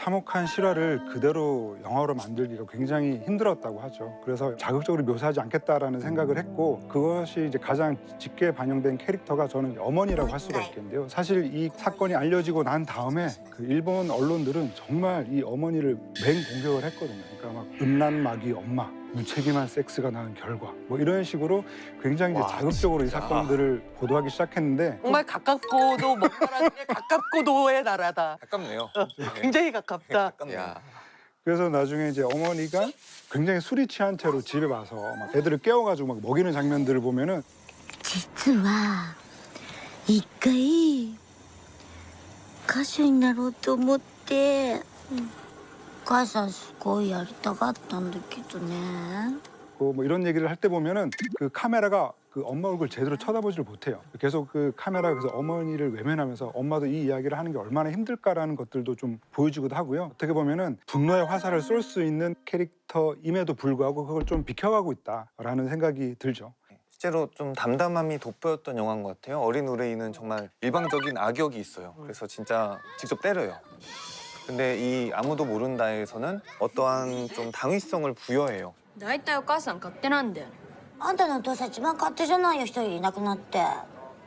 참혹한 실화를 그대로 영화로 만들기가 굉장히 힘들었다고 하죠. 그래서 자극적으로 묘사하지 않겠다라는 생각을 했고 그것이 이제 가장 짙게 반영된 캐릭터가 저는 어머니라고 할 수가 있겠는데요. 사실 이 사건이 알려지고 난 다음에 그 일본 언론들은 정말 이 어머니를 맹 공격을 했거든요. 그러니까 막 음란마귀 엄마, 무책임한 섹스가 낳은 결과 뭐 이런 식으로 굉장히 이제 와, 자극적으로 이 진짜. 사건들을 보도하기 시작했는데 정말 가깝고도 먼 나라인데 가깝고도의 나라다. 가깝네요. 굉장히 가깝다. 야. 그래서 나중에 이제 어머니가 굉장히 술이 취한 채로 집에 와서 막 애들을 깨워가지고 막 먹이는 장면들을 보면은 実は一回歌手になろうと思って、お 母さんすごいやりたかったんだけどね 그 뭐 이런 얘기를 할 때 보면은 그 카메라가 그 엄마 얼굴 제대로 쳐다보지를 못해요. 계속 그 카메라 그래서 어머니를 외면하면서 엄마도 이 이야기를 하는 게 얼마나 힘들까라는 것들도 좀 보여주기도 하고요. 어떻게 보면은 분노의 화살을 쏠 수 있는 캐릭터임에도 불구하고 그걸 좀 비켜가고 있다라는 생각이 들죠. 실제로 좀 담담함이 돋보였던 영화인 것 같아요. 어린 의뢰인은 정말 일방적인 악역이 있어요. 그래서 진짜 직접 때려요. 근데 이 아무도 모른다에서는 어떠한 좀 당위성을 부여해요. 大体お母さん勝手なんだよねあんたのお父さん一番勝手じゃないよ一人いなくなって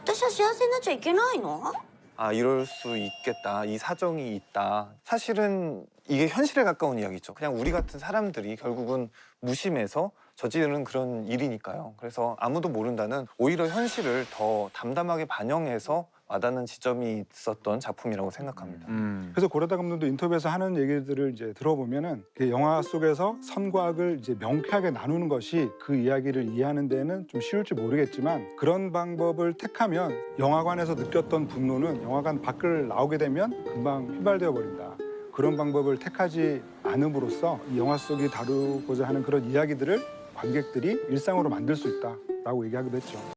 私は幸せになっちゃいけないの 아 이럴 수 있겠다. 이 사정이 있다. 사실은 이게 현실에 가까운 이야기죠. 그냥 우리 같은 사람들이 결국은 무심해서 저지르는 그런 일이니까요. 그래서 아무도 모른다는 오히려 현실을 더 담담하게 반영해서 와닿는 지점이 있었던 작품이라고 생각합니다. 그래서 고레다 감독도 인터뷰에서 하는 얘기들을 이제 들어보면은 그 영화 속에서 선과 악을 이제 명쾌하게 나누는 것이 그 이야기를 이해하는 데는 좀 쉬울지 모르겠지만 그런 방법을 택하면 영화관에서 느꼈던 분노는 영화관 밖을 나오게 되면 금방 휘발되어 버린다. 그런 방법을 택하지 않음으로써 이 영화 속이 다루고자 하는 그런 이야기들을 관객들이 일상으로 만들 수 있다라고 얘기하기도 했죠.